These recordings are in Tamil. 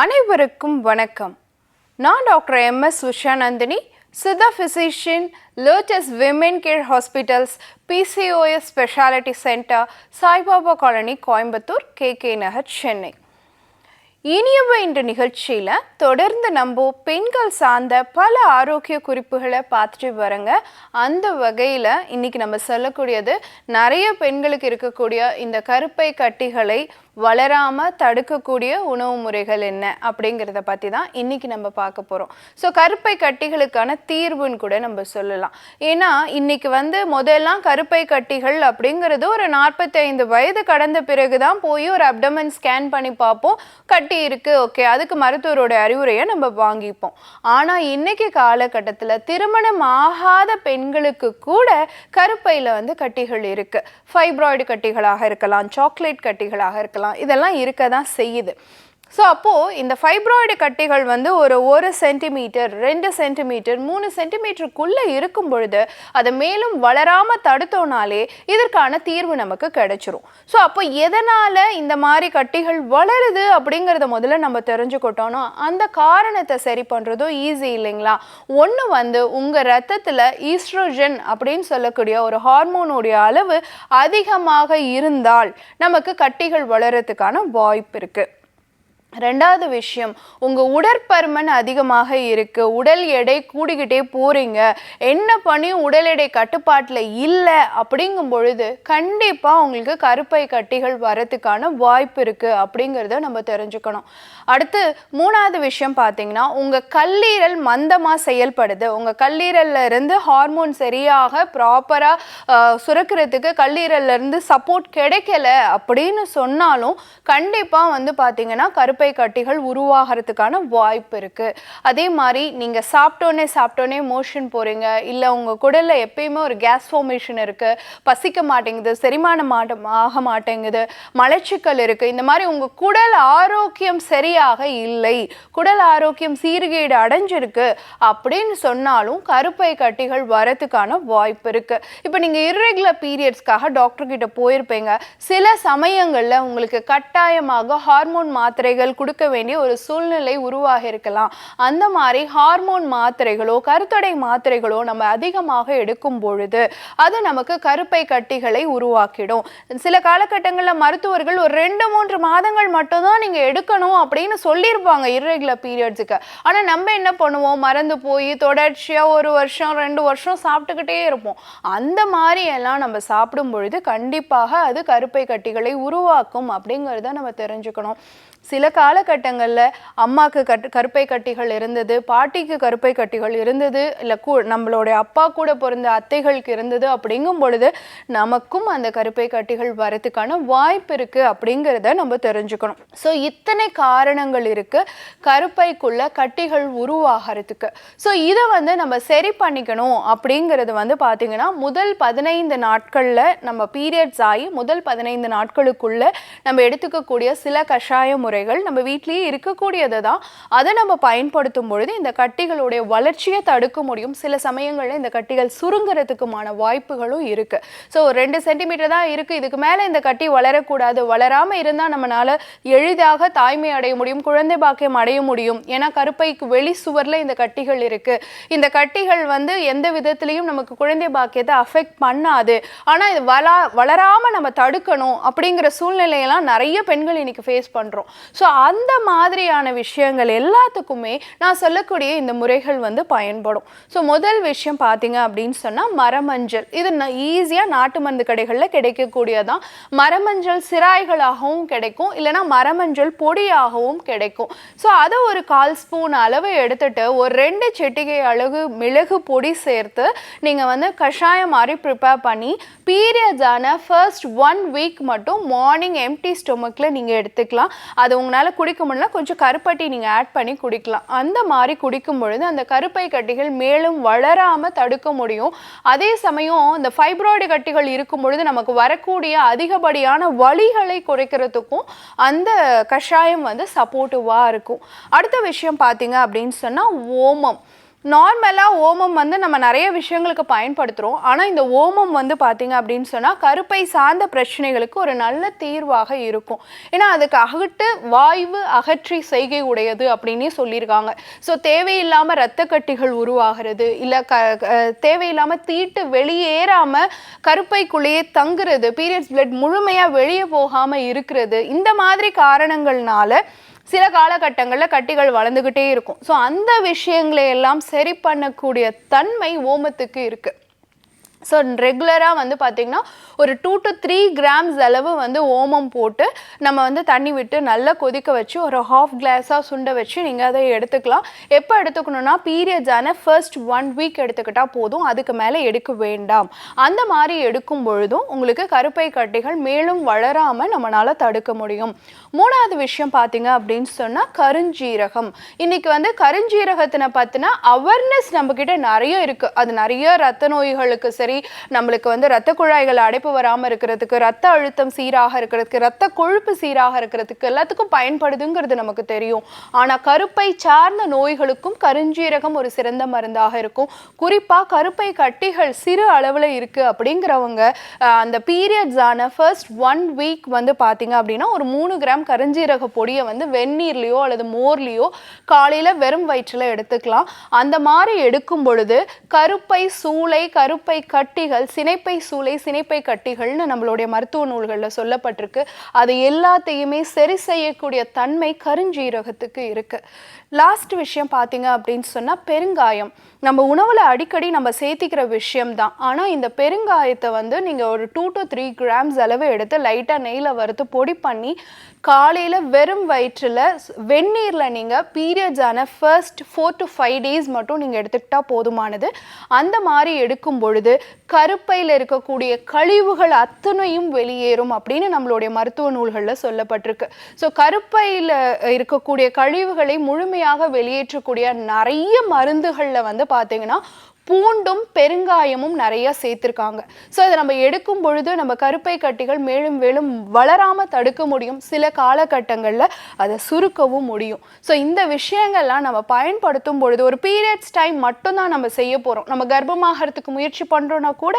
அனைவருக்கும் வணக்கம். நான் doctor M S Ushanandini Siddha physician lotus women care hospitals PCOS speciality centre Saibaba colony Coimbatore K K Nagar Chennai. இனியவ என்ற நிகழ்ச்சியில் தொடர்ந்து நம்ம பெண்கள் சார்ந்த பல ஆரோக்கிய குறிப்புகளை பார்த்துட்டு வரங்க. அந்த வகையில் இன்றைக்கி நம்ம சொல்லக்கூடியது நிறைய பெண்களுக்கு இருக்கக்கூடிய இந்த கருப்பை கட்டிகளை வளராமல் தடுக்கக்கூடிய உணவு முறைகள் என்ன அப்படிங்கிறத பற்றி தான் இன்றைக்கி நம்ம பார்க்க போகிறோம் ஸோ கருப்பை கட்டிகளுக்கான தீர்வுன்னு கூட நம்ம சொல்லலாம். ஏன்னா இன்றைக்கி வந்து முதல்லாம் கருப்பை கட்டிகள் அப்படிங்கிறது ஒரு நாற்பத்தைந்து வயது கடந்த பிறகு தான் போய் ஒரு அப்டமன் ஸ்கேன் பண்ணி பார்ப்போம். கட்டி இருக்குது ஓகே அதுக்கு மருத்துவரோட அறிவுரையை நம்ம வாங்கிப்போம். ஆனால் இன்றைக்கி காலகட்டத்தில் திருமணம் ஆகாத பெண்களுக்கு கூட கருப்பையில் வந்து கட்டிகள் இருக்குது ஃபைப்ராய்டு கட்டிகளாக இருக்கலாம் சாக்லேட் கட்டிகளாக இருக்கலாம் இதெல்லாம் இருக்க தான் செய்யுது. ஸோ அப்போது இந்த ஃபைப்ராய்டு கட்டிகள் வந்து ஒரு ஒரு சென்டிமீட்டர் ரெண்டு சென்டிமீட்டர் மூணு சென்டிமீட்டருக்குள்ளே இருக்கும் பொழுது அதை மேலும் வளராமல் தடுத்தோனாலே இதற்கான தீர்வு நமக்கு கிடைச்சிரும். ஸோ அப்போ எதனால் இந்த மாதிரி கட்டிகள் வளருது அப்படிங்கிறத முதல்ல நம்ம தெரிஞ்சுக்கிட்டோம்னா அந்த காரணத்தை சரி பண்ணுறதும் ஈஸி இல்லைங்களா? ஒன்று வந்து உங்கள் ரத்தத்தில் ஈஸ்ட்ரோஜன் அப்படின்னு சொல்லக்கூடிய ஒரு ஹார்மோனுடைய அளவு அதிகமாக இருந்தால் நமக்கு கட்டிகள் வளரத்துக்கான வாய்ப்பு இருக்குது ரெண்டாவது விஷயம் உங்கள் உடற்பருமன் அதிகமாக இருக்குது உடல் எடை கூடிக்கிட்டே போகிறீங்க என்ன பண்ணியும் உடல் எடை கட்டுப்பாட்டில் இல்லை அப்படிங்கும் பொழுது கண்டிப்பாக உங்களுக்கு கருப்பை கட்டிகள் வரத்துக்கான வாய்ப்பு இருக்குது அப்படிங்கிறத நம்ம தெரிஞ்சுக்கணும். அடுத்து மூணாவது விஷயம் பார்த்தீங்கன்னா உங்கள் கல்லீரல் மந்தமாக செயல்படுது. உங்கள் கல்லீரல்ல இருந்து ஹார்மோன் சரியாக ப்ராப்பராக சுரக்கிறதுக்கு கல்லீரல்ல இருந்து சப்போர்ட் கிடைக்கல அப்படின்னு சொன்னாலும் கண்டிப்பாக வந்து பார்த்தீங்கன்னா கருப்பை கட்டிகள் உருவாகிறதுக்கான வாய்ப்பு இருக்குது அதே மாதிரி நீங்கள் சாப்பிட்டோன்னே சாப்பிட்டோன்னே மோஷன் போகிறீங்க இல்லை உங்கள் குடலில் எப்பயுமே ஒரு கேஸ் ஃபார்மேஷன் இருக்குது பசிக்க மாட்டேங்குது செரிமானம் மாட்ட ஆக மாட்டேங்குது. மலச்சிக்கல் இருக்குது இந்த மாதிரி உங்கள் குடல் ஆரோக்கியம் சரி சரியாக இல்லை. குடல் ஆரோக்கியம் சீர்கேடு அடைஞ்சிருக்கு. அப்படின்னு சொன்னாலும் கருப்பை கட்டிகள் வரத்துக்கான வாய்ப்பு இருக்கு. இப்போ நீங்க இர்ரெகுலர் பீரியட்ஸ்க்காக டாக்டர் கிட்ட போயிருப்பீங்க. சில சமயங்களில் உங்களுக்கு கட்டாயமாக ஹார்மோன் மாத்திரைகள் கொடுக்க வேண்டிய ஒரு சூழ்நிலை உருவாகி இருக்கலாம். அந்த மாதிரி ஹார்மோன் மாத்திரைகளோ கருத்தடை மாத்திரைகளோ நம்ம அதிகமாக எடுக்கும் பொழுது அது நமக்கு கருப்பை கட்டிகளை உருவாக்கிடும். சில காலகட்டங்களில் மருத்துவர்கள் ஒரு ரெண்டு மூன்று மாதங்கள் மட்டும்தான் நீங்கள் எடுக்கணும் அப்படின்னு சொல்லியிருப்பாங்க இர்ரெகுலர் பீரியட்ஸுக்கு ஆனால் நம்ம என்ன பண்ணுவோம்? மறந்து போய் தொடர்ச்சியாக ஒரு வருஷம் ரெண்டு வருஷம் சாப்பிட்டுக்கிட்டே இருப்போம். அந்த மாதிரி எல்லாம் நம்ம சாப்பிடும் பொழுது கண்டிப்பாக அது கருப்பை கட்டிகளை உருவாக்கும் அப்படிங்கிறத நம்ம தெரிஞ்சுக்கணும். சில காலகட்டங்களில் அம்மாக்கு கட் கருப்பை கட்டிகள் இருந்தது பாட்டிக்கு கருப்பை கட்டிகள் இருந்தது இல்லை கூ நம்மளுடைய அப்பா கூட பிறந்த அத்தைகளுக்கு இருந்தது அப்படிங்கும் பொழுது நமக்கும் அந்த கருப்பை கட்டிகள் வரதுக்கான வாய்ப்பு இருக்குது அப்படிங்கிறத நம்ம தெரிஞ்சுக்கணும். ஸோ இத்தனை காரணங்கள் இருக்குது கருப்பைக்குள்ள கட்டிகள் உருவாகிறதுக்கு. ஸோ இதை வந்து நம்ம சரி பண்ணிக்கணும் அப்படிங்கிறது வந்து பார்த்திங்கன்னா முதல் பதினைந்து நாட்களில் நம்ம பீரியட்ஸ் ஆகி முதல் பதினைந்து நாட்களுக்குள்ளே நம்ம எடுத்துக்கக்கூடிய சில கஷாய முறைகள் நம்ம வீட்லேயே இருக்கக்கூடியது தான் அதை நம்ம பயன்படுத்தும் பொழுது இந்த கட்டிகளுடைய வளர்ச்சியை தடுக்க முடியும். சில சமயங்களில் இந்த கட்டிகள் சுருங்குறதுக்குமான வாய்ப்புகளும் இருக்குது ஸோ ரெண்டு சென்டிமீட்டர் தான் இருக்குது இதுக்கு மேலே இந்த கட்டி வளரக்கூடாது. வளராமல் இருந்தால் நம்மளால் எளிதாக தாய்மை அடைய முடியும் குழந்தை பாக்கியம் அடைய முடியும். ஏன்னா கருப்பைக்கு வெளி சுவரில் இந்த கட்டிகள் இருக்குது இந்த கட்டிகள் வந்து எந்த விதத்துலையும் நமக்கு குழந்தை பாக்கியத்தை அஃபெக்ட் பண்ணாது. ஆனால் இது வளா வளராமல் நம்ம தடுக்கணும் அப்படிங்கிற சூழ்நிலையெல்லாம் நிறைய பெண்கள் இன்னைக்கு ஃபேஸ் பண்ணுறோம் ஸோ அந்த மாதிரியான விஷயங்கள் எல்லாத்துக்குமே நான் சொல்லக்கூடிய இந்த முறைகள் வந்து பயன்படும். ஸோ முதல் விஷயம் பார்த்தீங்க அப்படின்னு சொன்னால் மரமஞ்சள். இது ஈஸியாக நாட்டு மருந்து கடைகளில் கிடைக்கக்கூடியதான். மரமஞ்சள் சிராய்களாகவும் கிடைக்கும். இல்லைனா மரமஞ்சள் பொடியாகவும் கிடைக்கும். ஸோ அதை ஒரு கால் ஸ்பூன் அளவு எடுத்துட்டு ஒரு ரெண்டு செட்டிகை அழகு மிளகு பொடி சேர்த்து நீங்கள் வந்து கஷாயம் மாதிரி ப்ரிப்பேர் பண்ணி பீரியட்ஸான ஃபர்ஸ்ட் ஒன் வீக் மட்டும் மார்னிங் எம்டி ஸ்டொமக்கில் நீங்கள் எடுத்துக்கலாம். அது உங்களால் குடிக்க முடியல கொஞ்சம் கருப்பட்டி நீங்கள் ஆட் பண்ணி குடிக்கலாம். அந்த மாதிரி குடிக்கும் பொழுது அந்த கருப்பை கட்டிகள் மேலும் வளராமல் தடுக்க முடியும். அதே சமயம் இந்த ஃபைப்ராய்டு கட்டிகள் இருக்கும் பொழுது நமக்கு வரக்கூடிய அதிகப்படியான வழிகளை குறைக்கிறதுக்கும் அந்த கஷாயம் வந்து சப்போர்ட்டிவாக இருக்கும். அடுத்த விஷயம் பார்த்தீங்க அப்படின்னு சொன்னால் ஓமம். நார்மலாக ஓமம் வந்து நம்ம நிறைய விஷயங்களுக்கு பயன்படுத்துகிறோம் ஆனால் இந்த ஓமம் வந்து பார்த்திங்க அப்படின்னு சொன்னால் கருப்பை சார்ந்த பிரச்சனைகளுக்கு ஒரு நல்ல தீர்வாக இருக்கும். ஏன்னா அதுக்கு அகட்டு வாய்வு அகற்றி செய்கை உடையது அப்படின்னே சொல்லியிருக்காங்க. ஸோ தேவையில்லாமல் இரத்த கட்டிகள் உருவாகிறது இல்லை க க- தேவையில்லாமல் தீட்டு வெளியேறாமல் கருப்பைக்குள்ளேயே தங்குறது பீரியட்ஸ் பிளட் முழுமையாக வெளியே போகாமல் இருக்கிறது இந்த மாதிரி காரணங்கள்னால சில காலகட்டங்களில் கட்டிகள் வளர்ந்துக்கிட்டே இருக்கும். ஸோ அந்த விஷயங்களை எல்லாம் சரி பண்ணக்கூடிய தன்மை ஓமத்துக்கு இருக்குது ஸோ ரெகுலராக வந்து பார்த்திங்கன்னா ஒரு டூ டு த்ரீ கிராம்ஸ் அளவு வந்து ஓமம் போட்டு நம்ம வந்து தண்ணி விட்டு நல்லா கொதிக்க வச்சு ஒரு ஹாஃப் கிளாஸாக சுண்ட வச்சு நீங்கள் அதை எடுத்துக்கலாம். எப்போ எடுத்துக்கணும்னா பீரியட்ஸ் ஃபர்ஸ்ட் ஒன் வீக் எடுத்துக்கிட்டால் போதும். அதுக்கு மேலே எடுக்க வேண்டாம். அந்த மாதிரி எடுக்கும் பொழுதும் உங்களுக்கு கருப்பை கட்டிகள் மேலும் வளராமல் நம்மளால் தடுக்க முடியும். மூணாவது விஷயம் பார்த்தீங்க அப்படின்னு சொன்னால் கருஞ்சீரகம். இன்னைக்கு வந்து கருஞ்சீரகத்தினை பார்த்தினா அவேர்னஸ் நம்மக்கிட்ட நிறைய இருக்குது அது நிறைய ரத்த நோய்களுக்கு சரி நம்மளுக்கு வந்து ரத்த குழாய்கள் அடைப்பு வராமல் இருக்கிறதுக்கு ரத்த அழுத்தம் சீராக இருக்கிறதுக்கு ரத்த கொழுப்பு சீராக இருக்கிறதுக்கு எல்லாத்துக்கும் பயன்படுதுங்கிறது நமக்கு தெரியும். ஆனால் கருப்பை சார்ந்த நோய்களுக்கும் கருஞ்சீரகம் ஒரு சிறந்த மருந்தாக இருக்கும். குறிப்பாக கருப்பை கட்டிகள் சிறு அளவில் இருக்குது அப்படிங்கிறவங்க அந்த பீரியட்ஸ் ஆன ஃபர்ஸ்ட் ஒன் வீக் வந்து பார்த்தீங்க அப்படின்னா ஒரு மூணு கிராம் கருஞ்சீரக பொடியை வந்து வெந்நீர்லேயோ அல்லது மோர்லேயோ காலையில் வெறும் வயிற்றில் எடுத்துக்கலாம். அந்த மாதிரி எடுக்கும் பொழுது கருப்பை சூளை கருப்பை கட்டிகள் சினைப்பை சூளை சினைப்பை கட்டிகள்னு நம்மளுடைய மருத்துவ நூல்களில் சொல்லப்பட்டிருக்கு. அது எல்லாத்தையுமே சரி செய்யக்கூடிய தன்மை கருஞ்சீரகத்துக்கு இருக்கு. லாஸ்ட் விஷயம் பார்த்தீங்க அப்படின்னு சொன்னால் பெருங்காயம். நம்ம உணவில் அடிக்கடி நம்ம சேர்த்திக்கிற விஷயம் தான் ஆனால் இந்த பெருங்காயத்தை வந்து நீங்கள் ஒரு டூ டு த்ரீ கிராம்ஸ் அளவு எடுத்து லைட்டாக நெய்யில் வறுத்து பொடி பண்ணி காலையில் வெறும் வயிற்றில் வெந்நீரில் நீங்கள் பீரியட்ஸ் ஆன first four to five days மட்டும் நீங்கள் எடுத்துக்கிட்டால் போதுமானது. அந்த மாதிரி எடுக்கும் பொழுது கருப்பையில் இருக்கக்கூடிய கழிவுகள் அத்தனையும் வெளியேறும் அப்படின்னு நம்மளுடைய மருத்துவ நூல்களில் சொல்லப்பட்டிருக்கு. ஸோ கருப்பையில் இருக்கக்கூடிய கழிவுகளை முழுமையாக வெளியேற்றக்கூடிய நிறைய மருந்துகளில் வந்து பார்த்தீங்கன்னா பூண்டும் பெருங்காயமும் நிறைய சேர்த்துருக்காங்க. ஸோ அதை நம்ம எடுக்கும் பொழுது நம்ம கருப்பை கட்டிகள் மேலும் மேலும் வளராமல் தடுக்க முடியும். சில காலகட்டங்களில் அதை சுருக்கவும் முடியும். ஸோ இந்த விஷயங்கள்லாம் நம்ம பயன்படுத்தும் பொழுது ஒரு பீரியட்ஸ் டைம் மட்டும்தான் நம்ம செய்ய போகிறோம் நம்ம கர்ப்பமாகறதுக்கு முயற்சி பண்ணுறோன்னா கூட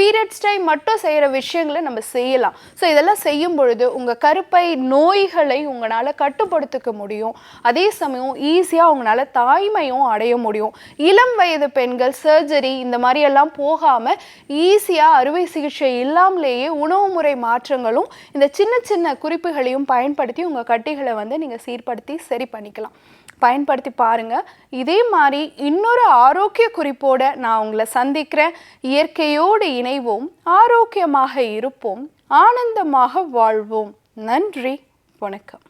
பீரியட்ஸ் டைம் மட்டும் செய்கிற விஷயங்களை நம்ம செய்யலாம். ஸோ இதெல்லாம் செய்யும் பொழுது உங்கள் கருப்பை நோய்களை உங்களால் கட்டுப்படுத்திக்க முடியும். அதே சமயம் ஈஸியாக உங்களால் தாய்மையும் அடைய முடியும். இளம் வயது பெண்கள் சர்ஜரி இந்த மாதிரியெல்லாம் போகாமல் ஈஸியாக அறுவை சிகிச்சை இல்லாமலேயே உணவு முறை மாற்றங்களும் இந்த சின்ன சின்ன குறிப்புகளையும் பயன்படுத்தி உங்கள் கட்டிகளை வந்து நீங்கள் சீர்படுத்தி சரி பண்ணிக்கலாம். பயன்படுத்தி பாருங்கள் இதே மாதிரி இன்னொரு ஆரோக்கிய குறிப்போடு நான் உங்களை சந்திக்கிறேன். இயற்கையோடு இணைவோம் ஆரோக்கியமாக இருப்போம் ஆனந்தமாக வாழ்வோம். நன்றி வணக்கம்.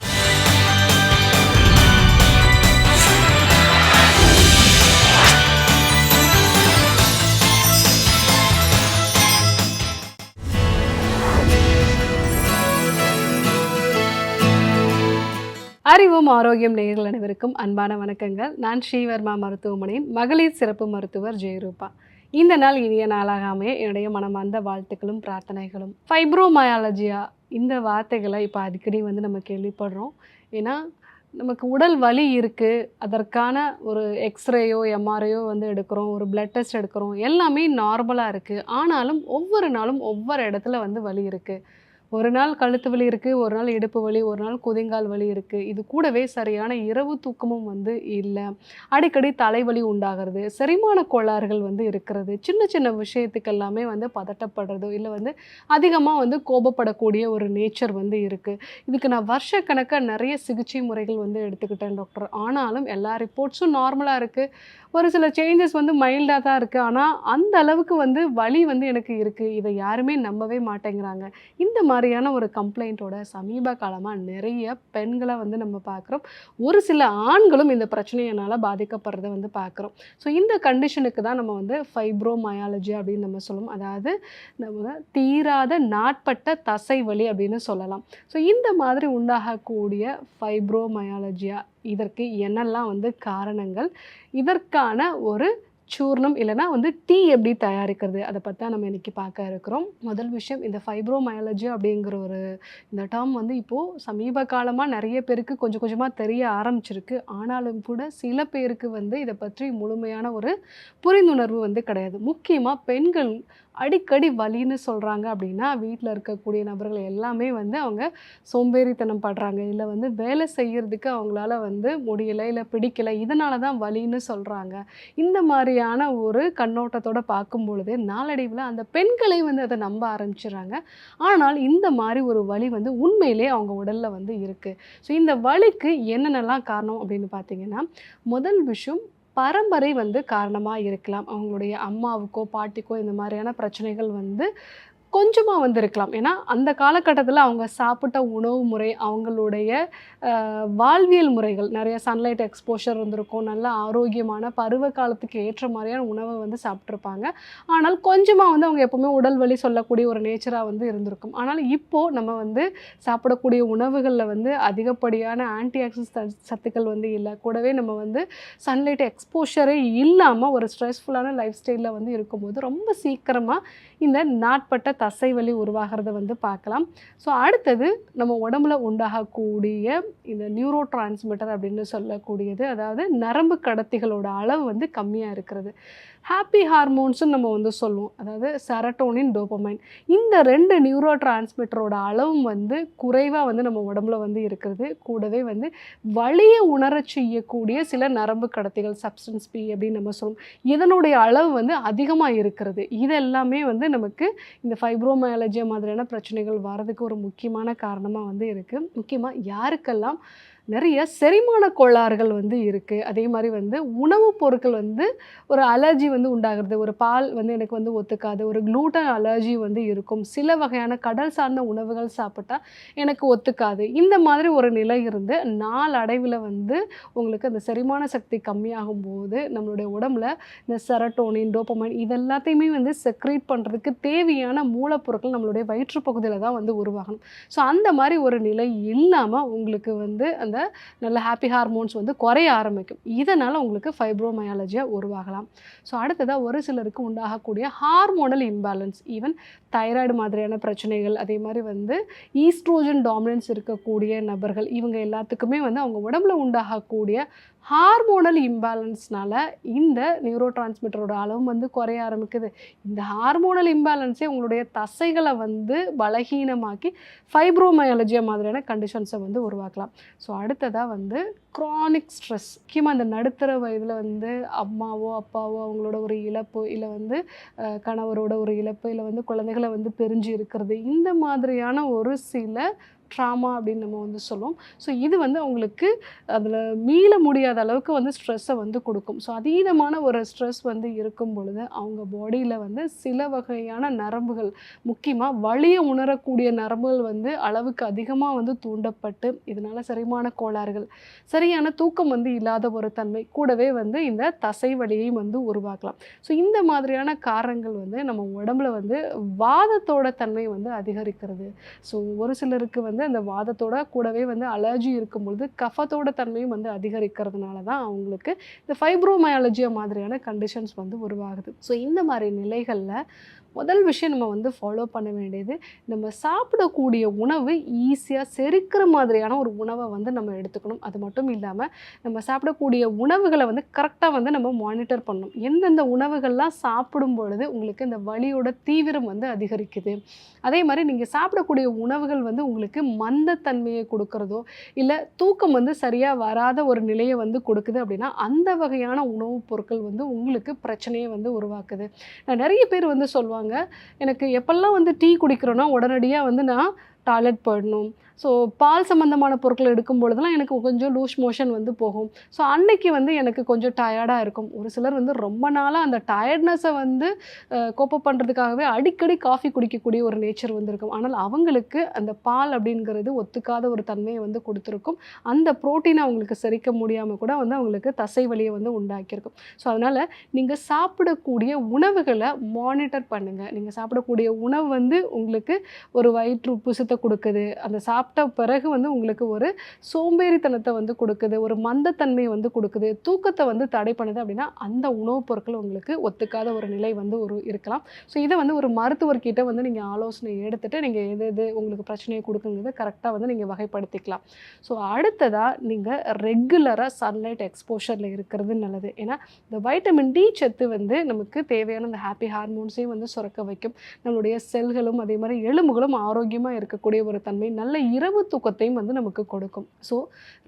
அறிவும் ஆரோக்கியம் நேயர்கள் அனைவருக்கும் அன்பான வணக்கங்கள். நான் ஸ்ரீவர்மா மருத்துவமனையின் மகளிர் சிறப்பு மருத்துவர் ஜெயரூபா. இந்த நாள் இனிய நாளாக அமைய என்னுடைய மனமார்ந்த வாழ்த்துக்களும் பிரார்த்தனைகளும். ஃபைப்ரோமயாலஜியா இந்த வார்த்தைகளை இப்போ அடிக்கடி வந்து நம்ம கேள்விப்படுறோம். ஏன்னா நமக்கு உடல் வலி இருக்குது அதற்கான ஒரு எக்ஸ்ரேயோ எம்ஆர்ஐயோ வந்து எடுக்கிறோம். ஒரு பிளட் டெஸ்ட் எடுக்கிறோம். எல்லாமே நார்மலாக இருக்குது ஆனாலும் ஒவ்வொரு நாளும் ஒவ்வொரு இடத்துல வந்து வலி இருக்குது ஒரு நாள் கழுத்து வலி இருக்குது ஒரு நாள் இடுப்பு வலி ஒரு நாள் குதிங்கால் வலி இருக்குது இது கூடவே சரியான இரவு தூக்கமும் வந்து இல்லை. அடிக்கடி தலைவலி உண்டாகிறது செரிமான கோளாறுகள் வந்து இருக்கிறது. சின்ன சின்ன விஷயத்துக்கு எல்லாமே வந்து பதட்டப்படுறதோ இல்லை வந்து அதிகமாக வந்து கோபப்படக்கூடிய ஒரு நேச்சர் வந்து இருக்குது இதுக்கு நான் வருஷக்கணக்காக நிறைய சிகிச்சை முறைகள் வந்து எடுத்துக்கிட்டேன் டாக்டர் ஆனாலும் எல்லா ரிப்போர்ட்ஸும் நார்மலாக இருக்குது ஒரு சில சேஞ்சஸ் வந்து மைல்டாக தான் இருக்குது ஆனால் அந்த அளவுக்கு வந்து வலி வந்து எனக்கு இருக்குது இதை யாருமே நம்பவே மாட்டேங்கிறாங்க. இந்த மாதிரியான ஒரு கம்ப்ளைண்ட்டோட சமீப காலமாக நிறைய பெண்களை வந்து நம்ம பார்க்குறோம். ஒரு சில ஆண்களும் இந்த பிரச்சனையினால் பாதிக்கப்படுறதை வந்து பார்க்குறோம். ஸோ இந்த கண்டிஷனுக்கு தான் நம்ம வந்து ஃபைப்ரோமயாலஜி அப்படின்னு நம்ம சொல்லுவோம். அதாவது நம்ம தீராத நாட்பட்ட தசை வலி அப்படின்னு சொல்லலாம். ஸோ இந்த மாதிரி உண்டாகக்கூடிய ஃபைப்ரோமயாலஜியா இதற்கு என்னெல்லாம் வந்து காரணங்கள்? இதற்கான ஒரு சூர்ணம் இல்லைன்னா வந்து டீ எப்படி தயாரிக்கிறது? அதை பற்றி தான் நம்ம இன்றைக்கி பார்க்க இருக்கிறோம். முதல் விஷயம் இந்த ஃபைப்ரோமயாலஜி அப்படிங்கிற ஒரு இந்த டேர்ம் வந்து இப்போது சமீப காலமாக நிறைய பேருக்கு கொஞ்சம் கொஞ்சமாக தெரிய ஆரம்பிச்சிருக்கு. ஆனாலும் கூட சில பேருக்கு வந்து இதை பற்றி முழுமையான ஒரு புரிந்துணர்வு வந்து கிடையாது. முக்கியமாக பெண்கள் அடிக்கடி வலின்னு சொல்கிறாங்க அப்படின்னா வீட்டில் இருக்கக்கூடிய நபர்கள் எல்லாமே வந்து அவங்க சோம்பேறித்தனம் படுறாங்க. இல்லை வந்து வேலை செய்கிறதுக்கு அவங்களால வந்து முடியலை இல்லை பிடிக்கலை இதனால தான் வலின்னு சொல்கிறாங்க இந்த மாதிரியான ஒரு கண்ணோட்டத்தோட பார்க்கும் பொழுது நாளடைவில் அந்த பெண்களை வந்து அதை நம்ப ஆரம்பிச்சிடுறாங்க. ஆனால் இந்த மாதிரி ஒரு வலி வந்து உண்மையிலே அவங்க உடலில் வந்து இருக்குது ஸோ இந்த வலிக்கு என்னென்னலாம் காரணம் அப்படின்னு பார்த்தீங்கன்னா முதல் விஷயம் பரம்பரை வந்து காரணமாக இருக்கலாம். அவங்களுடைய அம்மாவுக்கோ பாட்டிக்கோ இந்த மாதிரியான பிரச்சனைகள் வந்து கொஞ்சமாக வந்து இருக்கலாம் ஏன்னா அந்த காலகட்டத்தில் அவங்க சாப்பிட்ட உணவு முறை அவங்களுடைய வாழ்வியல் முறைகள். நிறைய சன்லைட் எக்ஸ்போஷர் இருந்திருக்கும். நல்ல ஆரோக்கியமான பருவ காலத்துக்கு ஏற்ற மாதிரியான உணவை வந்து சாப்பிட்ருப்பாங்க ஆனால் கொஞ்சமாக வந்து அவங்க எப்போவுமே உடல் வலி சொல்லக்கூடிய ஒரு நேச்சராக வந்து இருந்திருக்கும். ஆனால் இப்போது நம்ம வந்து சாப்பிடக்கூடிய உணவுகளில் வந்து அதிகப்படியான ஆன்டி ஆக்சிடென்ட் சத்துக்கள் வந்து இல்லை. கூடவே நம்ம வந்து சன்லைட் எக்ஸ்போஷரே இல்லாமல் ஒரு ஸ்ட்ரெஸ்ஃபுல்லான லைஃப் ஸ்டைலில் வந்து இருக்கும்போது ரொம்ப சீக்கிரமாக இந்த நாட்பட்ட தசை வலி உருவாகிறத வந்து பார்க்கலாம். ஸோ அடுத்தது நம்ம உடம்புல உண்டாகக்கூடிய இந்த நியூரோ டிரான்ஸ்மிட்டர் அப்படின்னு சொல்லக்கூடியது அதாவது நரம்பு கடத்திகளோட அளவு வந்து கம்மியாக இருக்கிறது. ஹாப்பி ஹார்மோன்ஸும் நம்ம வந்து சொல்லுவோம். அதாவது செரட்டோனின் டோபமைன் இந்த ரெண்டு நியூரோ டிரான்ஸ்மிட்டரோட அளவும் வந்து குறைவாக வந்து நம்ம உடம்புல வந்து இருக்கிறது கூடவே வந்து வலியை உணரச் செய்யக்கூடிய சில நரம்பு கடத்திகள் சப்ஸ்டன்ஸ் பி அப்படின்னு நம்ம சொல்லுவோம். இதனுடைய அளவு வந்து அதிகமாக இருக்கிறது. இதெல்லாமே வந்து நமக்கு இந்த ஃபைப்ரோமயாலஜி மாதிரியான பிரச்சனைகள் வர்றதுக்கு ஒரு முக்கியமான காரணமாக வந்து இருக்குது முக்கியமாக யாருக்கெல்லாம் நிறைய செரிமான கோளாறுகள் வந்து இருக்குது அதே மாதிரி வந்து உணவுப் பொருட்கள் வந்து ஒரு அலர்ஜி வந்து உண்டாகிறது. ஒரு பால் வந்து எனக்கு வந்து ஒத்துக்காது. ஒரு க்ளூட்டன் அலர்ஜி வந்து இருக்கும். சில வகையான கடல் சார்ந்த உணவுகள் சாப்பிட்டா எனக்கு ஒத்துக்காது. இந்த மாதிரி ஒரு நிலை இருந்து நாளடைவில் வந்து உங்களுக்கு அந்த செரிமான சக்தி கம்மியாகும் போது நம்மளுடைய உடம்புல இந்த செரட்டோனின் டோப்பமைன் இதெல்லாத்தையுமே வந்து செக்ரீட் பண்ணுறதுக்கு தேவையான மூலப்பொருட்கள் நம்மளுடைய வயிற்றுப்பகுதியில் தான் வந்து உருவாகணும். ஸோ அந்த மாதிரி ஒரு நிலை இல்லாமல் உங்களுக்கு வந்து அந்த நல்ல ஹாப்பி ஹார்மோன்ஸ் வந்து குறைய ஆரம்பிக்கும். இதனால் உங்களுக்கு ஃபைப்ரோமயாலஜியாக உருவாகலாம். ஸோ அடுத்ததாக ஒரு சிலருக்கு உண்டாகக்கூடிய ஹார்மோனல் இம்பேலன்ஸ் ஈவன் தைராய்டு மாதிரியான பிரச்சனைகள் அதே மாதிரி வந்து ஈஸ்ட்ரோஜன் டாமினன்ஸ் இருக்கக்கூடிய நபர்கள் இவங்க எல்லாத்துக்குமே வந்து அவங்க உடம்புல உண்டாகக்கூடிய ஹார்மோனல் இம்பேலன்ஸ்னால இந்த நியூரோ டிரான்ஸ்மிட்டரோட அளவும் வந்து குறைய ஆரம்பிக்குது. இந்த ஹார்மோனல் இம்பேலன்ஸே உங்களுடைய தசைகளை வந்து பலகீனமாக்கி ஃபைப்ரோமயாலஜியா மாதிரியான கண்டிஷன்ஸை வந்து உருவாக்கலாம். ஸோ அடுத்ததாக வந்து க்ரானிக் ஸ்ட்ரெஸ் முக்கியமாக அந்த நடுத்தர வயதில் வந்து அம்மாவோ அப்பாவோ அவங்களோட ஒரு இழப்பு இல்லை வந்து கணவரோட ஒரு இழப்பு இல்லை வந்து குழந்தைகளை வந்து பிரிஞ்சு இருக்கிறது இந்த மாதிரியான ஒரு சில ட்ராமா அப்படின்னு நம்ம வந்து சொல்லுவோம். ஸோ இது வந்து அவங்களுக்கு அதில் மீள முடியாத அளவுக்கு வந்து ஸ்ட்ரெஸ்ஸை வந்து கொடுக்கும். ஸோ அதீதமான ஒரு ஸ்ட்ரெஸ் வந்து இருக்கும் பொழுது அவங்க பாடியில் வந்து சில வகையான நரம்புகள் முக்கியமாக வழியை உணரக்கூடிய நரம்புகள் வந்து அளவுக்கு அதிகமாக வந்து தூண்டப்பட்டு இதனால் சரிமான கோளாறுகள் சரியான தூக்கம் வந்து இல்லாத ஒரு தன்மை கூடவே வந்து இந்த தசை வழியையும் வந்து உருவாக்கலாம். ஸோ இந்த மாதிரியான காரணங்கள் வந்து நம்ம உடம்புல வந்து வாதத்தோட தன்மை வந்து அதிகரிக்கிறது. ஸோ ஒரு சிலருக்கு வந்து வந்து அந்த வாதத்தோட கூடவே வந்து அலர்ஜி இருக்கும் பொழுது கஃபத்தோட தன்மையும் வந்து அதிகரிக்கிறதுனால தான் அவங்களுக்கு இந்த ஃபைப்ரோமயாலஜியா மாதிரியான கண்டிஷன்ஸ் வந்து உருவாகுது. ஸோ இந்த மாதிரி நிலைகளில் முதல் விஷயம் நம்ம வந்து ஃபாலோ பண்ண வேண்டியது நம்ம சாப்பிடக்கூடிய உணவு ஈஸியாக செரிக்கிற மாதிரியான ஒரு உணவை வந்து நம்ம எடுத்துக்கணும். அது மட்டும் இல்லாமல் நம்ம சாப்பிடக்கூடிய உணவுகளை வந்து கரெக்டாக வந்து நம்ம மானிட்டர் பண்ணணும். எந்தெந்த உணவுகள்லாம் சாப்பிடும் பொழுது உங்களுக்கு இந்த வலியோட தீவிரம் வந்து அதிகரிக்குது? அதே மாதிரி நீங்கள் சாப்பிடக்கூடிய உணவுகள் வந்து உங்களுக்கு மந்தத்தன்மையை கொடுக்கறதோ இல்லை தூக்கம் வந்து சரியாக வராத ஒரு நிலையை வந்து கொடுக்குது அப்படின்னா அந்த வகையான உணவுப் பொருட்கள் வந்து உங்களுக்கு பிரச்சனையை வந்து உருவாக்குது. நான் நிறைய பேர் வந்து சொல்லுவாங்க எனக்கு எப்பெல்லாம் வந்து டீ குடிக்கிறேனோ உடனடியாக வந்து நான் டாய்லெட் போயிடணும் ஸோ பால் சம்மந்தமான பொருட்கள் எடுக்கும் பொழுதுலாம் எனக்கு கொஞ்சம் லூஸ் மோஷன் வந்து போகும். ஸோ அன்னைக்கு வந்து எனக்கு கொஞ்சம் டயர்டாக இருக்கும். ஒரு சிலர் வந்து ரொம்ப நாளாக அந்த டயர்ட்னஸை வந்து கோப்ப பண்ணுறதுக்காகவே அடிக்கடி காஃபி குடிக்கக்கூடிய ஒரு நேச்சர் வந்திருக்கும். ஆனால் அவங்களுக்கு அந்த பால் அப்படிங்கிறது ஒத்துக்காத ஒரு தன்மையை வந்து கொடுத்துருக்கும். அந்த புரோட்டீனை அவங்களுக்கு செரிக்க முடியாமல் கூட வந்து அவங்களுக்கு தசை வலியை வந்து உண்டாக்கியிருக்கும். ஸோ அதனால் நீங்கள் சாப்பிடக்கூடிய உணவுகளை மானிட்டர் பண்ணுங்கள் நீங்கள் சாப்பிடக்கூடிய உணவு வந்து உங்களுக்கு ஒரு வயிற்று உப்பு பாரத்தை கொடுக்குது. அந்த சாப்பிட்ட பிறகு வந்து உங்களுக்கு ஒரு சோம்பேறித்தனத்தை வந்து கொடுக்குது. ஒரு மந்தத்தன்மையை வந்து கொடுக்குது. தூக்கத்தை வந்து தடை பண்ணுது அப்படின்னா அந்த உணவுப் பொருட்கள் உங்களுக்கு ஒத்துக்காத ஒரு நிலை வந்து ஒரு இருக்கலாம். ஸோ இதை வந்து ஒரு மருத்துவர்கிட்ட வந்து நீங்கள் ஆலோசனை எடுத்துகிட்டு நீங்கள் எது எது உங்களுக்கு பிரச்சனையை கொடுக்குங்கிறத கரெக்டாக வந்து நீங்கள் வகைப்படுத்திக்கலாம். ஸோ அடுத்ததாக நீங்கள் ரெகுலராக சன்லைட் எக்ஸ்போஷரில் இருக்கிறது நல்லது. ஏன்னா இந்த வைட்டமின் டி சத்து வந்து நமக்கு தேவையான அந்த ஹாப்பி ஹார்மோன்ஸையும் வந்து சுரக்க வைக்கும். நம்மளுடைய செல்களும் அதே மாதிரி எலும்புகளும் ஆரோக்கியமாக இருக்கக்கூடிய ஒரு தன்மை நல்ல இரவு தூக்கத்தையும் வந்து நமக்கு கொடுக்கும். ஸோ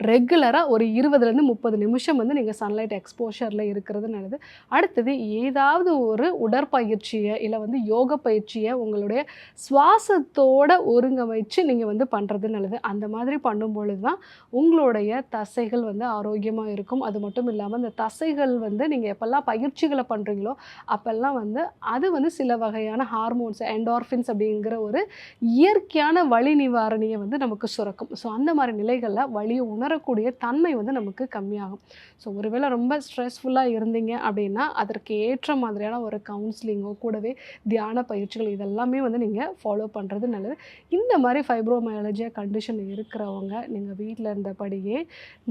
ரெகுலராக ஒரு இருபதுலேருந்து முப்பது நிமிஷம் வந்து நீங்கள் சன்லைட் எக்ஸ்போஷரில் இருக்கிறது நல்லது. அடுத்தது ஏதாவது ஒரு உடற்பயிற்சியை இல்லை வந்து யோக பயிற்சியை உங்களுடைய சுவாசத்தோட ஒருங்கமைச்சு நீங்கள் வந்து பண்ணுறது நல்லது. அந்த மாதிரி பண்ணும்பொழுது தான் உங்களுடைய தசைகள் வந்து ஆரோக்கியமாக இருக்கும். அது மட்டும் இல்லாமல் இந்த தசைகள் வந்து நீங்கள் எப்போல்லாம் பயிற்சிகளை பண்ணுறீங்களோ அப்போல்லாம் வந்து அது வந்து சில வகையான ஹார்மோன்ஸ் என்டார்ஃபின்ஸ் அப்படிங்கிற ஒரு இயற்கையான வலி நிவாரணியை வந்து நமக்கு சுரக்கும். ஸோ அந்த மாதிரி நிலைகளில் வலியை உணரக்கூடிய தன்மை வந்து நமக்கு கம்மியாகும். ஸோ ஒருவேளை ரொம்ப ஸ்ட்ரெஸ்ஃபுல்லாக இருந்தீங்க அப்படின்னா அதற்கு ஏற்ற மாதிரியான ஒரு கவுன்சிலிங்கோ கூடவே தியான பயிற்சிகள் இதெல்லாமே வந்து நீங்கள் ஃபாலோ பண்ணுறது நல்லது. இந்த மாதிரி ஃபைப்ரோமயாலஜியா கண்டிஷன் இருக்கிறவங்க நீங்கள் வீட்டில் இருந்தபடியே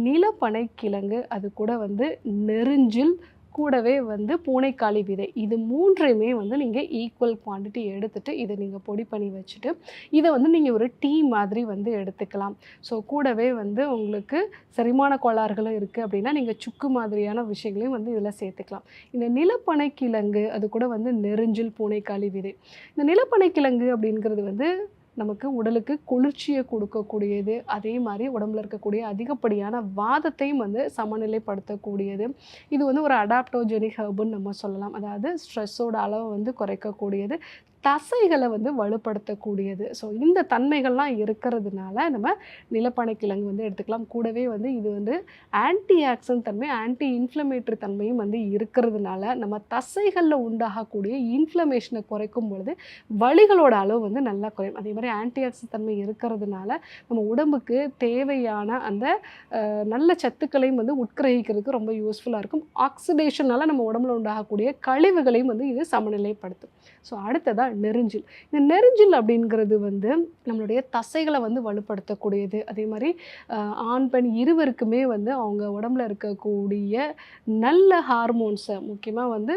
நிலப்பனை கிழங்கு அது கூட வந்து நெருஞ்சில் கூடவே வந்து பூனைக்காளி விதை. இது மூன்றையுமே வந்து நீங்கள் ஈக்குவல் குவாண்டிட்டி எடுத்துகிட்டு இதை நீங்கள் பொடி பண்ணி வச்சுட்டு இதை வந்து நீங்கள் ஒரு டீ மாதிரி வந்து எடுத்துக்கலாம். ஸோ கூடவே வந்து உங்களுக்கு செரிமான கோளாறுகளும் இருக்குது அப்படின்னா நீங்கள் சுக்கு மாதிரியான விஷயங்களையும் வந்து இதில் சேர்த்துக்கலாம். இந்த நிலப்பனை கிழங்கு அது கூட வந்து நெருஞ்சில் பூனைக்காளி விதை. இந்த நிலப்பனை கிழங்கு அப்படிங்கிறது வந்து நமக்கு உடலுக்கு குளிர்ச்சியை கொடுக்கக்கூடியது. அதே மாதிரி உடம்புல இருக்கக்கூடிய அதிகப்படியான வாதத்தையும் வந்து சமநிலைப்படுத்தக்கூடியது. இது வந்து ஒரு அடாப்டோஜெனிக் ஹர்புன்னு நம்ம சொல்லலாம். அதாவது ஸ்ட்ரெஸ்ஸோட அளவை வந்து குறைக்கக்கூடியது. தசைகளை வந்து வலுப்படுத்தக்கூடியது. ஸோ இந்த தன்மைகள்லாம் இருக்கிறதுனால நம்ம நிலப்பனை கிழங்கு வந்து எடுத்துக்கலாம். கூடவே வந்து இது வந்து ஆன்டி ஆக்சன் தன்மை ஆன்டி இன்ஃப்ளமேட்டரி தன்மையும் வந்து இருக்கிறதுனால நம்ம தசைகளில் உண்டாகக்கூடிய இன்ஃப்ளமேஷனை குறைக்கும் பொழுது வலிகளோட அளவு வந்து நல்லா குறையும். அதே மாதிரி ஆன்டி ஆக்சன் தன்மை இருக்கிறதுனால நம்ம உடம்புக்கு தேவையான அந்த நல்ல சத்துக்களையும் வந்து உட்கிரகிக்கிறதுக்கு ரொம்ப யூஸ்ஃபுல்லாக இருக்கும். ஆக்சிடேஷனால நம்ம உடம்புல உண்டாகக்கூடிய கழிவுகளையும் வந்து இது சமநிலைப்படுத்தும். ஸோ அடுத்ததாக நெருஞ்சில். இந்த நெருஞ்சில் அப்படிங்கிறது வந்து நம்மளுடைய தசைகளை வந்து வலுப்படுத்தக்கூடியது. அதே மாதிரி ஆண் பெண் இருவருக்குமே வந்து அவங்க உடம்புல இருக்கக்கூடிய நல்ல ஹார்மோன்ஸை முக்கியமாக வந்து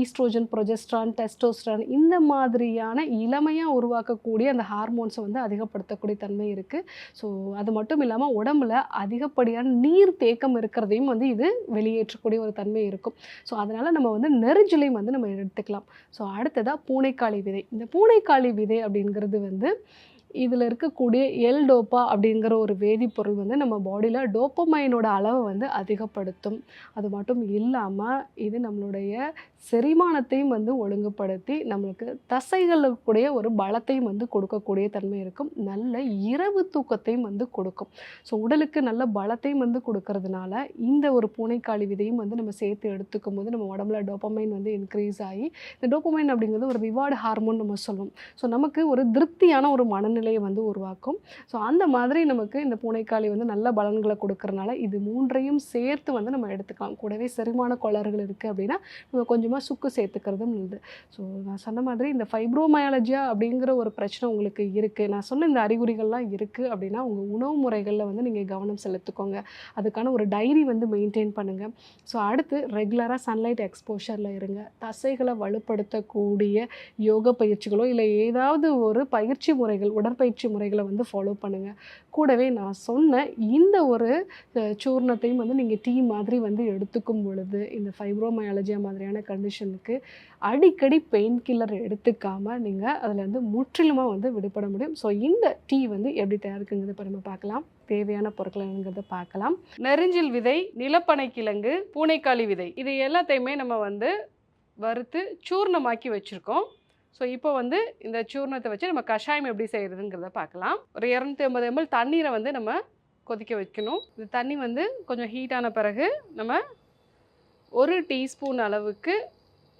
ஈஸ்ட்ரோஜன் ப்ரொஜெஸ்ட்ரான் டெஸ்டோஸ்ட்ரான் இந்த மாதிரியான இளமையாக உருவாக்கக்கூடிய அந்த ஹார்மோன்ஸை வந்து அதிகப்படுத்தக்கூடிய தன்மை இருக்குது ஸோ அது மட்டும் இல்லாமல் உடம்புல அதிகப்படியான நீர் தேக்கம் இருக்கிறதையும் வந்து இது வெளியேற்றக்கூடிய ஒரு தன்மை இருக்கும். ஸோ அதனால் நம்ம வந்து நெருஞ்சிலையும் வந்து நம்ம எடுத்துக்கலாம். ஸோ அடுத்ததாக பூனை பூனைக்காளி விதை. இந்த பூனைக்காளி விதை அப்படிங்கிறது வந்து இதில் இருக்கக்கூடிய எல் டோப்பா அப்படிங்கிற ஒரு வேதிப்பொருள் வந்து நம்ம பாடியில் டோப்பமைனோட அளவை வந்து அதிகப்படுத்தும். அது மட்டும் இல்லாமல் இது நம்மளுடைய செரிமானத்தையும் வந்து ஒழுங்குபடுத்தி நம்மளுக்கு தசைகளுக்குடைய ஒரு பலத்தையும் வந்து கொடுக்கக்கூடிய தன்மை இருக்கும். நல்ல இரவு தூக்கத்தையும் வந்து கொடுக்கும். ஸோ உடலுக்கு நல்ல பலத்தையும் வந்து கொடுக்கறதுனால இந்த ஒரு பூனைக்காளி விதையும் வந்து நம்ம சேர்த்து எடுத்துக்கும் போது நம்ம உடம்புல டோப்பமைன் வந்து இன்க்ரீஸ் ஆகி இந்த டோப்பமைன் அப்படிங்கிறது ஒரு ரிவார்டு ஹார்மோன் நம்ம சொல்லுவோம். ஸோ நமக்கு ஒரு திருப்தியான ஒரு சூழ்நிலையை வந்து உருவாக்கும். ஸோ அந்த மாதிரி நமக்கு இந்த பூனைக்காளி வந்து நல்ல பலன்களை கொடுக்கறனால இது மூன்றையும் சேர்த்து வந்து நம்ம எடுத்துக்கலாம். கூடவே செரிமான கோளாறுகள் இருக்குது அப்படின்னா நம்ம கொஞ்சமாக சுக்கு சேர்த்துக்கிறதும் நல்லது. ஸோ நான் சொன்ன மாதிரி இந்த ஃபைப்ரோமயாலஜியா அப்படிங்கிற ஒரு பிரச்சனை உங்களுக்கு இருக்குது நான் சொன்ன இந்த அறிகுறிகள்லாம் இருக்குது அப்படின்னா உங்கள் உணவு முறைகளில் வந்து நீங்கள் கவனம் செலுத்துக்கோங்க. அதுக்கான ஒரு டைரி வந்து மெயின்டைன் பண்ணுங்கள் ஸோ அடுத்து ரெகுலராக சன்லைட் எக்ஸ்போஷரில் இருங்க. தசைகளை வலுப்படுத்தக்கூடிய யோக பயிற்சிகளோ இல்லை ஏதாவது ஒரு பயிற்சி முறைகள் உடற்பயிற்சி முறைகளை வந்து ஃபாலோ பண்ணுங்கள் கூடவே நான் சொன்ன இந்த ஒரு சூர்ணத்தையும் வந்து நீங்கள் டீ மாதிரி வந்து எடுத்துக்கும் பொழுது இந்த ஃபைப்ரோமயாலஜியா மாதிரியான கண்டிஷனுக்கு அடிக்கடி பெயின் கில்லர் எடுத்துக்காமல் நீங்கள் அதில் வந்து முற்றிலுமாக வந்து விடுபட முடியும். ஸோ இந்த டீ வந்து எப்படி தயாரிக்குங்கிறத நம்ம பார்க்கலாம். தேவையான பொருட்கள் பார்க்கலாம். நெருஞ்சில் விதை நிலப்பனை கிழங்கு பூனைக்காளி விதை இது எல்லாத்தையுமே நம்ம வந்து வறுத்து சூர்ணமாக்கி வச்சுருக்கோம். ஸோ இப்போ வந்து இந்த சூர்ணத்தை வச்சு நம்ம கஷாயம் எப்படி செய்கிறதுங்கிறத பார்க்கலாம். ஒரு இரநூத்தி ஐம்பது எம்எல் தண்ணீரை வந்து நம்ம கொதிக்க வைக்கணும். இந்த தண்ணி வந்து கொஞ்சம் ஹீட்டான பிறகு நம்ம ஒரு டீஸ்பூன் அளவுக்கு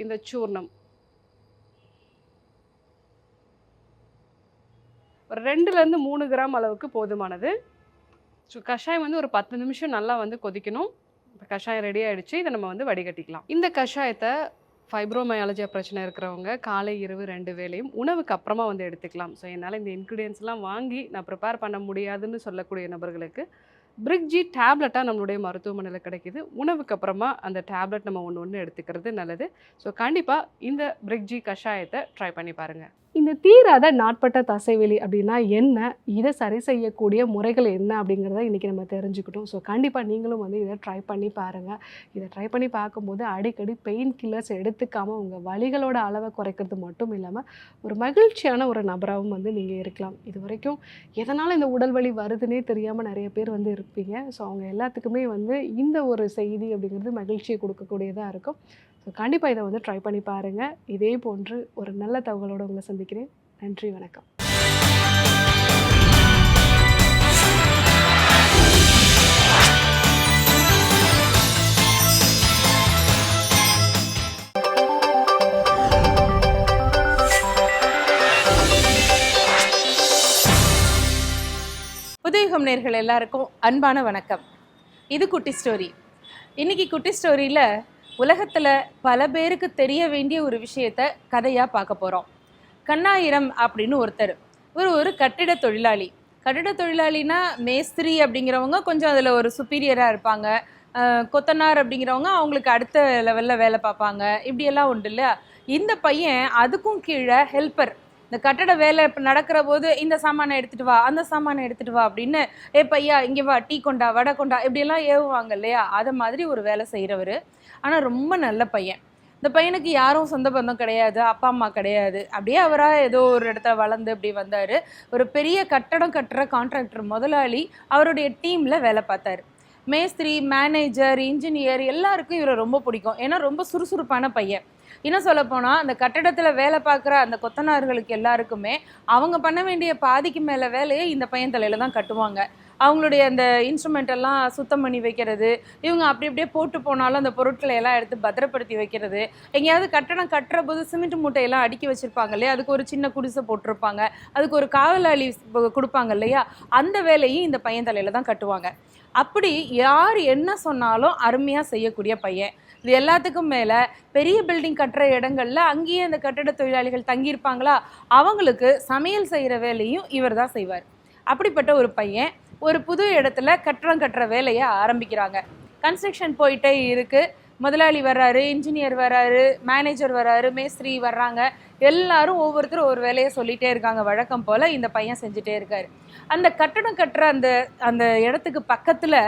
இந்த சூர்ணம். ஒரு ரெண்டுலேருந்து மூணு கிராம் அளவுக்கு போதுமானது. ஸோ கஷாயம் வந்து ஒரு பத்து நிமிஷம் நல்லா வந்து கொதிக்கணும். இப்போ கஷாயம் ரெடி ஆகிடுச்சு இதை நம்ம வந்து வடிகட்டிக்கலாம். இந்த கஷாயத்தை ஃபைப்ரோமயாலஜியா பிரச்சனை இருக்கிறவங்க காலை இரவு ரெண்டு வேலையும் உணவுக்கு அப்புறமா வந்து எடுத்துக்கலாம். ஸோ என்னால் இந்த இன்க்ரீடியன்ஸ்லாம் வாங்கி நான் ப்ரிப்பேர் பண்ண முடியாதுன்னு சொல்லக்கூடிய நபர்களுக்கு பிரிக்ஜி டேப்லெட்டாக நம்மளுடைய மருத்துவமனையில் கிடைக்கிது. உணவுக்கு அப்புறமா அந்த டேப்லெட் நம்ம ஒன்று ஒன்று எடுத்துக்கிறது நல்லது. ஸோ கண்டிப்பாக இந்த பிரிக்ஜி கஷாயத்தை ட்ரை பண்ணி பாருங்கள் இந்த தீராத நாட்பட்ட தசைவெளி அப்படின்னா என்ன? இதை சரி செய்யக்கூடிய முறைகள் என்ன? அப்படிங்கிறத இன்றைக்கி நம்ம தெரிஞ்சுக்கிட்டோம். ஸோ கண்டிப்பாக நீங்களும் வந்து இதை ட்ரை பண்ணி பாருங்கள் இதை ட்ரை பண்ணி பார்க்கும்போது அடிக்கடி பெயின் கில்லர்ஸ் எடுத்துக்காமல் உங்கள் வலிகளோட அளவை குறைக்கிறது மட்டும் இல்லாமல் ஒரு மகிழ்ச்சியான ஒரு நபராகவும் வந்து நீங்கள் இருக்கலாம். இது வரைக்கும் எதனால் இந்த உடல் வலி வருதுன்னே தெரியாமல் நிறைய பேர் வந்து இருப்பீங்க. ஸோ அவங்க எல்லாத்துக்குமே வந்து இந்த ஒரு செய்தி அப்படிங்கிறது மகிழ்ச்சியை கொடுக்கக்கூடியதாக இருக்கும். ஸோ கண்டிப்பாக இதை வந்து ட்ரை பண்ணி பாருங்கள் இதே போன்று ஒரு நல்ல தகவலோடு உங்களை சந்திக்கிறேன். நன்றி வணக்கம். புதுயுகம் நேர்கள் எல்லாருக்கும் அன்பான வணக்கம். இது குட்டி ஸ்டோரி இன்னைக்கு குட்டி ஸ்டோரியில் உலகத்தில் பல பேருக்கு தெரிய வேண்டிய ஒரு விஷயத்த கதையாக பார்க்க போகிறோம் கண்ணாயிரம் அப்படின்னு ஒருத்தர். ஒரு ஒரு கட்டிட தொழிலாளி. கட்டிட தொழிலாளினா மேஸ்திரி அப்படிங்கிறவங்க கொஞ்சம் அதில் ஒரு சுப்பீரியராக இருப்பாங்க. கொத்தனார் அப்படிங்கிறவங்க அவங்களுக்கு அடுத்த லெவலில் வேலை பார்ப்பாங்க. இப்படியெல்லாம் உண்டு இல்லையா? இந்த பையன் அதுக்கும் கீழே ஹெல்ப்பர் இந்த கட்டட வேலை இப்போ நடக்கிற போது இந்த சாமானை எடுத்துட்டு வா அந்த சாமானை எடுத்துட்டு வா அப்படின்னு ஏ பையா இங்கே வா டீ கொண்டா வடை கொண்டா இப்படியெல்லாம் ஏவுவாங்க இல்லையா? அதை மாதிரி ஒரு வேலை செய்கிறவர் ஆனால் ரொம்ப நல்ல பையன். இந்த பையனுக்கு யாரும் சொந்த பந்தம் கிடையாது அப்பா அம்மா கிடையாது. அப்படியே அவராக ஏதோ ஒரு இடத்துல வளர்ந்து அப்படி வந்தார். ஒரு பெரிய கட்டடம் கட்டுற கான்ட்ராக்டர் முதலாளி அவருடைய டீமில் வேலை பார்த்தாரு. மேஸ்திரி மேனேஜர் இன்ஜினியர் எல்லாருக்கும் இவரை ரொம்ப பிடிக்கும். ஏன்னா ரொம்ப சுறுசுறுப்பான பையன். இன்னும் சொல்ல போனால் அந்த கட்டடத்தில் வேலை பார்க்குற அந்த கொத்தனார்களுக்கு எல்லாருக்குமே அவங்க பண்ண வேண்டிய பாதிக்கு மேலே வேலையை இந்த பையன் தலையில் தான் கட்டுவாங்க. அவங்களுடைய அந்த இன்ஸ்ட்ருமெண்ட் எல்லாம் சுத்தம் பண்ணி வைக்கிறது இவங்க அப்படி அப்படியே போட்டு போனாலும் அந்த பொருட்களை எல்லாம் எடுத்து பத்திரப்படுத்தி வைக்கிறது. எங்கேயாவது கட்டடம் கட்டுற போது சிமெண்ட் மூட்டையெல்லாம் அடுக்கி வச்சிருப்பாங்க இல்லையா? அதுக்கு ஒரு சின்ன குடிசை போட்டிருப்பாங்க. அதுக்கு ஒரு காவலாளி கொடுப்பாங்க இல்லையா? அந்த வேலையும் இந்த பையன் தலையில் தான் கட்டுவாங்க. அப்படி யார் என்ன சொன்னாலும் அருமையாக செய்யக்கூடிய பையன். இது எல்லாத்துக்கும் மேலே பெரிய பில்டிங் கட்டுற இடங்களில் அங்கேயே அந்த கட்டட தொழிலாளிகள் தங்கியிருப்பாங்களா? அவங்களுக்கு சமையல் செய்கிற வேலையும் இவர் தான் செய்வார். அப்படிப்பட்ட ஒரு பையன் ஒரு புது இடத்துல கட்டடம் கட்டுற வேலையை ஆரம்பிக்கிறாங்க. கன்ஸ்ட்ரக்ஷன் போயிட்டே இருக்குது முதலாளி வர்றாரு இன்ஜினியர் வர்றாரு மேனேஜர் வர்றாரு மேஸ்திரி வர்றாங்க. எல்லாரும் ஒவ்வொருத்தரும் ஒரு வேலையை சொல்லிகிட்டே இருக்காங்க. வழக்கம் போல் இந்த பையன் செஞ்சுட்டே இருக்கார். அந்த கட்டடம் கட்டுற அந்த அந்த இடத்துக்கு பக்கத்தில்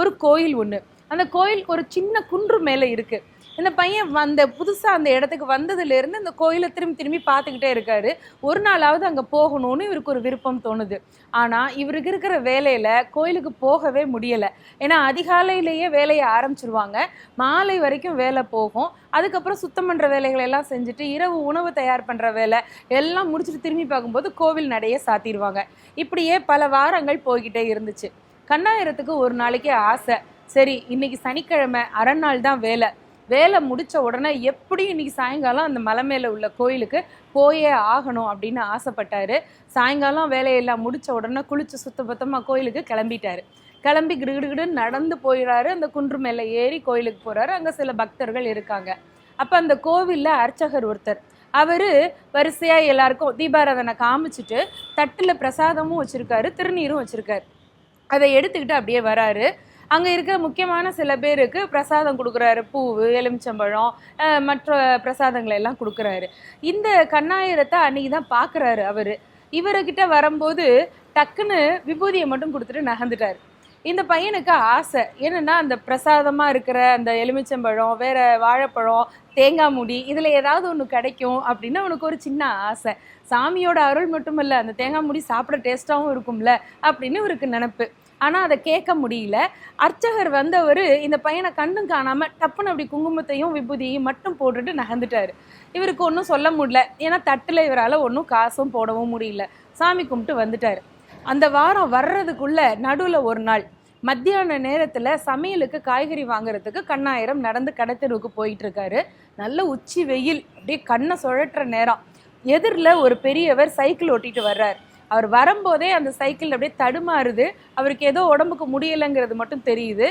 ஒரு கோயில் ஒன்று அந்த கோயில் ஒரு சின்ன குன்று மேலே இருக்குது இந்த பையன் வந்த புதுசாக அந்த இடத்துக்கு வந்ததுலேருந்து அந்த கோயிலை திரும்பி திரும்பி பார்த்துக்கிட்டே இருக்காரு. ஒரு நாளாவது அங்கே போகணும்னு இவருக்கு ஒரு விருப்பம் தோணுது. ஆனால் இவருக்கு இருக்கிற வேலையில் கோயிலுக்கு போகவே முடியலை. ஏன்னா அதிகாலையிலேயே வேலையை ஆரம்பிச்சிருவாங்க. மாலை வரைக்கும் வேலை போகும். அதுக்கப்புறம் சுத்தம் பண்ணுற வேலைகளை எல்லாம் செஞ்சுட்டு இரவு உணவு தயார் பண்ணுற வேலை எல்லாம் முடிச்சுட்டு திரும்பி பார்க்கும்போது கோவில் நடைய சாத்திடுவாங்க. இப்படியே பல வாரங்கள் போய்கிட்டே இருந்துச்சு. கண்ணாயிரத்துக்கு ஒரு நாளைக்கு ஆசை. சரி இன்னைக்கு சனிக்கிழமை அரை நாள் தான் வேலை. வேலை முடித்த உடனே எப்படி இன்னைக்கு சாயங்காலம் அந்த மலை மேலே உள்ள கோயிலுக்கு போயே ஆகணும் அப்படின்னு ஆசைப்பட்டாரு. சாயங்காலம் வேலையெல்லாம் முடித்த உடனே குளிச்சு சுத்த பத்தமாக கோயிலுக்கு கிளம்பிட்டாரு. கிளம்பி கிடுகிடுன்னு நடந்து போயிடுறாரு அந்த குன்று மேலே ஏறி கோயிலுக்கு போகிறாரு அங்கே சில பக்தர்கள் இருக்காங்க. அப்போ அந்த கோவிலில் அர்ச்சகர் ஒருத்தர். அவர் வரிசையாக எல்லாருக்கும் தீபாராதனை காமிச்சிட்டு தட்டில் பிரசாதமும் வச்சுருக்காரு திருநீரும் வச்சுருக்காரு. அதை எடுத்துக்கிட்டு அப்படியே வராரு. அங்கே இருக்கிற முக்கியமான சில பேருக்கு பிரசாதம் கொடுக்குறாரு. பூவு எலுமிச்சம்பழம் மற்ற பிரசாதங்களை எல்லாம் கொடுக்குறாரு. இந்த கண்ணாயிரத்தை அன்னைக்கு தான் பார்க்குறாரு அவர். இவர்கிட்ட வரும்போது டக்குன்னு விபூதியை மட்டும் கொடுத்துட்டு நகர்ந்துட்டார். இந்த பையனுக்கு ஆசை. என்னென்னா அந்த பிரசாதமாக இருக்கிற அந்த எலுமிச்சம்பழம் வேறு வாழைப்பழம் தேங்காய் முடி இதில் ஏதாவது ஒன்று கிடைக்கும் அப்படின்னு அவனுக்கு ஒரு சின்ன ஆசை. சாமியோட அருள் மட்டும் இல்லை அந்த தேங்காய் முடி சாப்பிட டேஸ்ட்டாகவும் இருக்கும்ல அப்படின்னு இவருக்கு நினப்பு. ஆனால் அதை கேட்க முடியல. அர்ச்சகர் வந்தவர் இந்த பையனை கண்ணும் காணாமல் டப்புன்னு அப்படி குங்குமத்தையும் விபூதியையும் மட்டும் போட்டுட்டு நகர்ந்துட்டார். இவருக்கு ஒன்றும் சொல்ல முடியல. ஏன்னா தட்டில் இவரால் ஒன்றும் காசும் போடவும் முடியல. சாமி கும்பிட்டு வந்துட்டார். அந்த வாரம் வர்றதுக்குள்ள நடுவில் ஒரு நாள். மத்தியான நேரத்தில் சமையலுக்கு காய்கறி வாங்குறதுக்கு கண்ணாயிரம் நடந்து கடத்தெருவுக்கு போயிட்டு இருக்காரு நல்ல உச்சி வெயில். அப்படியே கண்ணை சுழற்ற நேரம். எதிரில் ஒரு பெரியவர் சைக்கிள் ஓட்டிட்டு வர்றார். அவர் வரும்போதே அந்த சைக்கிள் அப்படியே தடுமாறுது. அவருக்கு ஏதோ உடம்புக்கு முடியலைங்கிறது மட்டும் தெரியுது.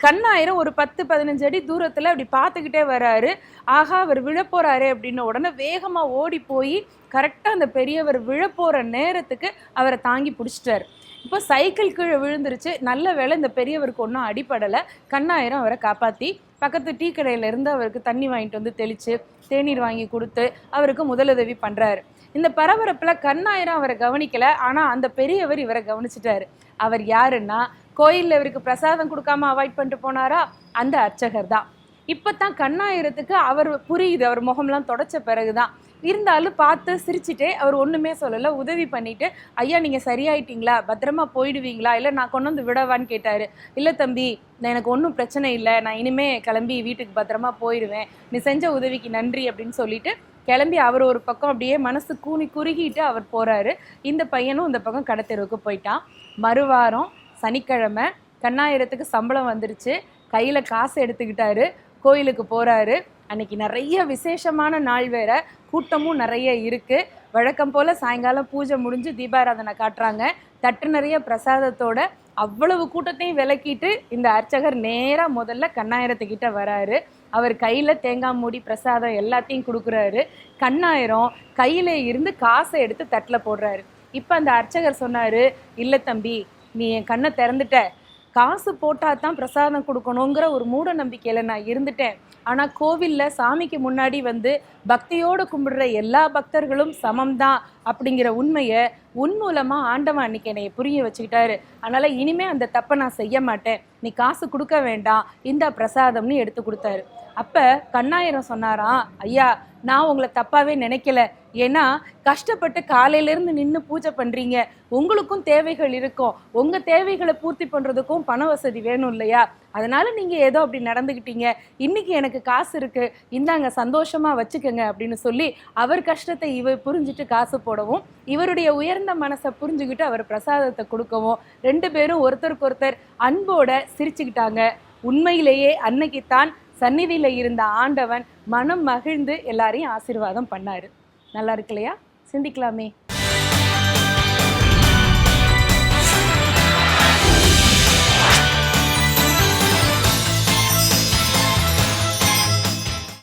கண்ணாயிரம் ஒரு பத்து பதினஞ்சு அடி தூரத்தில் அப்படி பார்த்துக்கிட்டே வராரு. ஆகா அவர் விழப்போறாரு அப்படின்ன உடனே வேகமாக ஓடி போய் கரெக்டாக அந்த பெரியவர் விழப்போகிற நேரத்துக்கு அவரை தாங்கி பிடிச்சிட்டாரு. இப்போ சைக்கிள் கீழே விழுந்துருச்சு. நல்ல வேலை இந்த பெரியவருக்கு ஒன்றும் அடிப்படலை கண்ணாயிரம் அவரை காப்பாற்றி பக்கத்து டீ கடையிலேருந்து அவருக்கு தண்ணி வாங்கிட்டு வந்து தெளித்து தேநீர் வாங்கி கொடுத்து அவருக்கு முதலுதவி பண்ணுறாரு இந்த பரபரப்பில் கண்ணாயிரம் அவரை கவனிக்கல ஆனால் அந்த பெரியவர் இவரை கவனிச்சிட்டாரு. அவர் யாருன்னா கோயிலில் இவருக்கு பிரசாதம் கொடுக்காம அவாய்ட் பண்ணிட்டு போனாரா? அந்த அர்ச்சகர் தான். இப்பதான் கண்ணாயிரத்துக்கு அவர் புரியுது அவர் முகம்லாம் தொடச்ச பிறகுதான். இருந்தாலும் பார்த்து சிரிச்சுட்டே அவர் ஒன்றுமே சொல்லலை உதவி பண்ணிட்டு ஐயா நீங்கள் சரியாயிட்டீங்களா? பத்திரமா போயிடுவீங்களா? இல்லை நான் கொண்டு வந்து விடவான்னு கேட்டாரு. இல்லை தம்பி நான் எனக்கு ஒன்றும் பிரச்சனை இல்லை. நான் இனிமே கிளம்பி வீட்டுக்கு பத்திரமா போயிடுவேன் நீ செஞ்ச உதவிக்கு நன்றி அப்படின்னு சொல்லிட்டு கிளம்பி அவர் ஒரு பக்கம் அப்படியே மனசு கூனி குறுகிட்டு அவர் போகிறாரு இந்த பையனும் இந்த பக்கம் கடத்தெருவுக்கு போயிட்டான். மறுவாரம் சனிக்கிழமை கண்ணாயிரத்துக்கு சம்பளம் வந்துருச்சு. கையில் காசு எடுத்துக்கிட்டாரு. கோயிலுக்கு போகிறாரு அன்னைக்கு நிறைய விசேஷமான நாள் வேற. கூட்டமும் நிறைய இருக்குது வழக்கம் போல் சாயங்காலம் பூஜை முடிஞ்சு தீபாராதனை காட்டுறாங்க. தட்டு நிறைய பிரசாதத்தோட அவ்வளவு கூட்டத்தையும் விலக்கிட்டு இந்த அர்ச்சகர் நேராக முதல்ல கண்ணாயிரத்துக்கிட்ட வராரு. அவர் கையில் தேங்காய் மூடி பிரசாதம் எல்லாத்தையும் கொடுக்குறாரு. கண்ணாயிரம் கையில் இருந்து காசை எடுத்து தட்டில் போடுறாரு. இப்போ அந்த அர்ச்சகர் சொன்னார் இல்லை தம்பி நீ என் கண்ணை திறந்துட்ட. காசு போட்டால் தான் பிரசாதம் கொடுக்கணுங்கிற ஒரு மூட நம்பிக்கையில் நான் இருந்துட்டேன். ஆனால் கோவிலில் சாமிக்கு முன்னாடி வந்து பக்தியோடு கும்பிடுற எல்லா பக்தர்களும் சமம்தான். அப்படிங்கிற உண்மையை உன் மூலமாக ஆண்டவன் அன்னைக்கு என்னைய புரிய வச்சுக்கிட்டாரு. அதனால் இனிமேல் அந்த தப்பை நான் செய்ய மாட்டேன். நீ காசு கொடுக்க வேண்டாம். இந்த பிரசாதம்னு எடுத்து கொடுத்தாரு. அப்போ கண்ணாயிரம் சொன்னாராம் ஐயா நான் உங்களை தப்பாகவே நினைக்கல. ஏன்னா கஷ்டப்பட்டு காலையிலேருந்து நின்று பூஜை பண்ணுறீங்க உங்களுக்கும் தேவைகள் இருக்கும். உங்கள் தேவைகளை பூர்த்தி பண்ணுறதுக்கும் பண வசதி வேணும் இல்லையா? அதனால நீங்கள் ஏதோ அப்படி நடந்துக்கிட்டீங்க இன்னைக்கு எனக்கு காசு இருக்கு. இந்தாங்க சந்தோஷமாக வச்சுக்கோங்க அப்படின்னு சொல்லி அவர் கஷ்டத்தை இவர் புரிஞ்சுட்டு காசு போடவும் இவருடைய உயர்ந்த மனசை புரிஞ்சுக்கிட்டு அவர் பிரசாதத்தை கொடுக்கவும் ரெண்டு பேரும் ஒருத்தருக்கு ஒருத்தர் அன்போட சிரிச்சுக்கிட்டாங்க. உண்மையிலேயே அன்னைக்குத்தான் சந்நிதியில் இருந்த ஆண்டவன் மனம் மகிழ்ந்து எல்லாரையும் ஆசீர்வாதம் பண்ணாரு. நல்லா இருக்கு இல்லையா? சிந்திக்கலாமே.